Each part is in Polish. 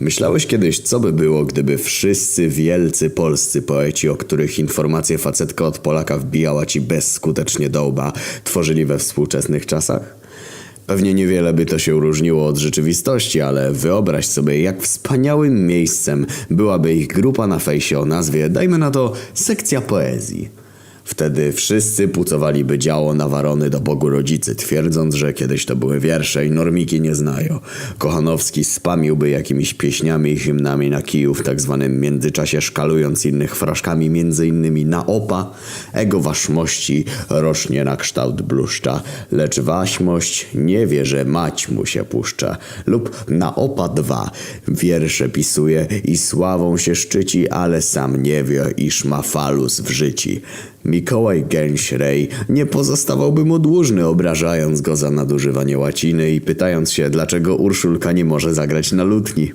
Myślałeś kiedyś, co by było, gdyby wszyscy wielcy polscy poeci, o których informacje facetka od Polaka wbijała ci bezskutecznie do łba, tworzyli we współczesnych czasach? Pewnie niewiele by to się różniło od rzeczywistości, ale wyobraź sobie, jak wspaniałym miejscem byłaby ich grupa na fejsie o nazwie, dajmy na to, sekcja poezji. Wtedy wszyscy pucowaliby działo nawarony do Bogu rodzicy, twierdząc, że kiedyś to były wiersze i normiki nie znają. Kochanowski spamiłby jakimiś pieśniami i hymnami na kiju w tak zwanym międzyczasie szkalując innych fraszkami między innymi na opa. Ego waszmości rośnie na kształt bluszcza, lecz waśmość nie wie, że mać mu się puszcza. Lub na opa dwa wiersze pisuje i sławą się szczyci, ale sam nie wie, iż ma falus w życi. Mikołaj Gęś-Rej nie pozostawałby mu dłużny, obrażając go za nadużywanie łaciny i pytając się, dlaczego Urszulka nie może zagrać na lutni.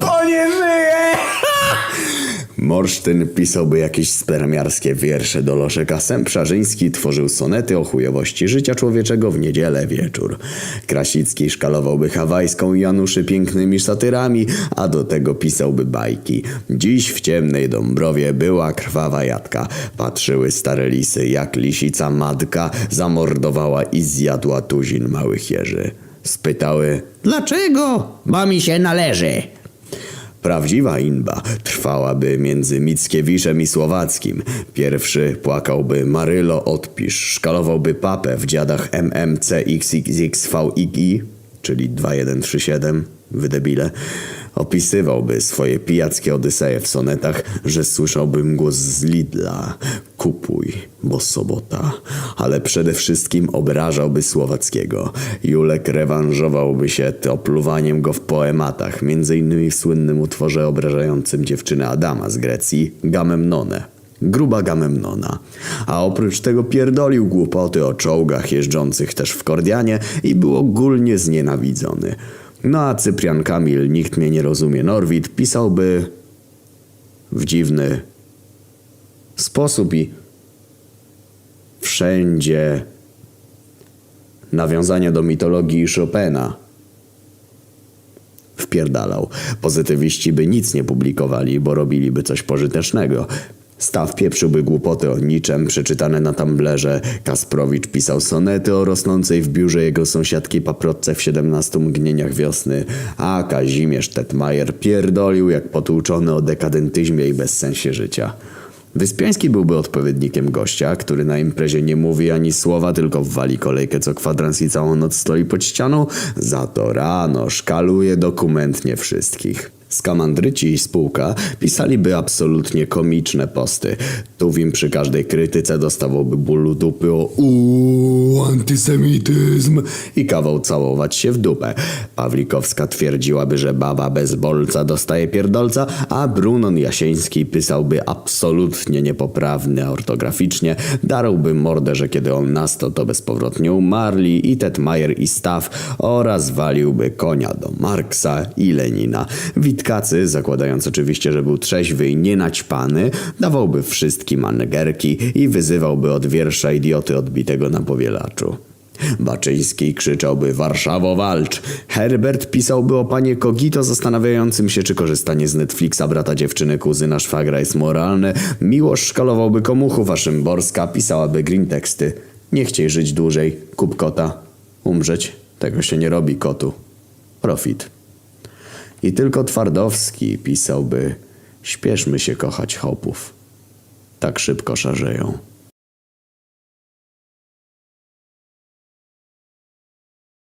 Bo nie żyje! Morsztyn pisałby jakieś spermiarskie wiersze do Loszeka Sęp-Szarzyński tworzył sonety o chujowości życia człowieczego w niedzielę wieczór. Krasicki szkalowałby hawajską Januszy pięknymi satyrami, a do tego pisałby bajki. Dziś w ciemnej Dąbrowie była krwawa jadka. Patrzyły stare lisy, jak lisica matka zamordowała i zjadła tuzin małych jeży. Spytały, Dlaczego? Bo mi się należy. Prawdziwa inba trwałaby między Mickiewiczem i Słowackim. Pierwszy płakałby Marylo odpisz, szkalowałby papę w dziadach MMCXXXVII, czyli 2137, wydebile. Opisywałby swoje pijackie odyseje w sonetach, że słyszałbym głos z Lidla. Kupuj, bo sobota. Ale przede wszystkim obrażałby Słowackiego. Julek rewanżowałby się opluwaniem go w poematach, innymi w słynnym utworze obrażającym dziewczynę Adama z Grecji, Gamemnonę. Gruba Gamemnona. A oprócz tego pierdolił głupoty o czołgach jeżdżących też w Kordianie i był ogólnie znienawidzony. No a Cyprian Kamil, nikt mnie nie rozumie, Norwid, pisałby w dziwny sposób i wszędzie nawiązania do mitologii Chopina wpierdalał. Pozytywiści by nic nie publikowali, bo robiliby coś pożytecznego. Staw pieprzyłby głupoty o niczym, przeczytane na Tumblerze. Kasprowicz pisał sonety o rosnącej w biurze jego sąsiadki paprotce w 17 mgnieniach wiosny, a Kazimierz Tetmajer pierdolił jak potłuczony o dekadentyzmie i bezsensie życia. Wyspiański byłby odpowiednikiem gościa, który na imprezie nie mówi ani słowa, tylko wali kolejkę co kwadrans i całą noc stoi pod ścianą, za to rano szkaluje dokumentnie wszystkich. Skamandryci i spółka pisaliby absolutnie komiczne posty. Tuwim przy każdej krytyce dostawałby bólu dupy o uuu, antysemityzm i kawał całować się w dupę. Pawlikowska twierdziłaby, że baba bez bolca dostaje pierdolca, a Brunon Jasieński pisałby absolutnie niepoprawny ortograficznie, darłby mordę, że kiedy on nastał to bezpowrotnie umarli i Tetmajer i Staw oraz waliłby konia do Marksa i Lenina. Witkacy, zakładając oczywiście, że był trzeźwy i nienaćpany, dawałby wszystkim anegerki i wyzywałby od wiersza idioty odbitego na powielaczu. Baczyński krzyczałby Warszawo walcz. Herbert pisałby o panie Kogito zastanawiającym się, czy korzystanie z Netflixa brata dziewczyny kuzyna szwagra jest moralne. Miłosz szkalowałby komuchów, a Szymborska pisałaby green teksty. Nie chciej żyć dłużej, kup kota. Umrzeć, tego się nie robi kotu. Profit. I tylko Twardowski pisałby Śpieszmy się kochać chopów. Tak szybko szarzeją.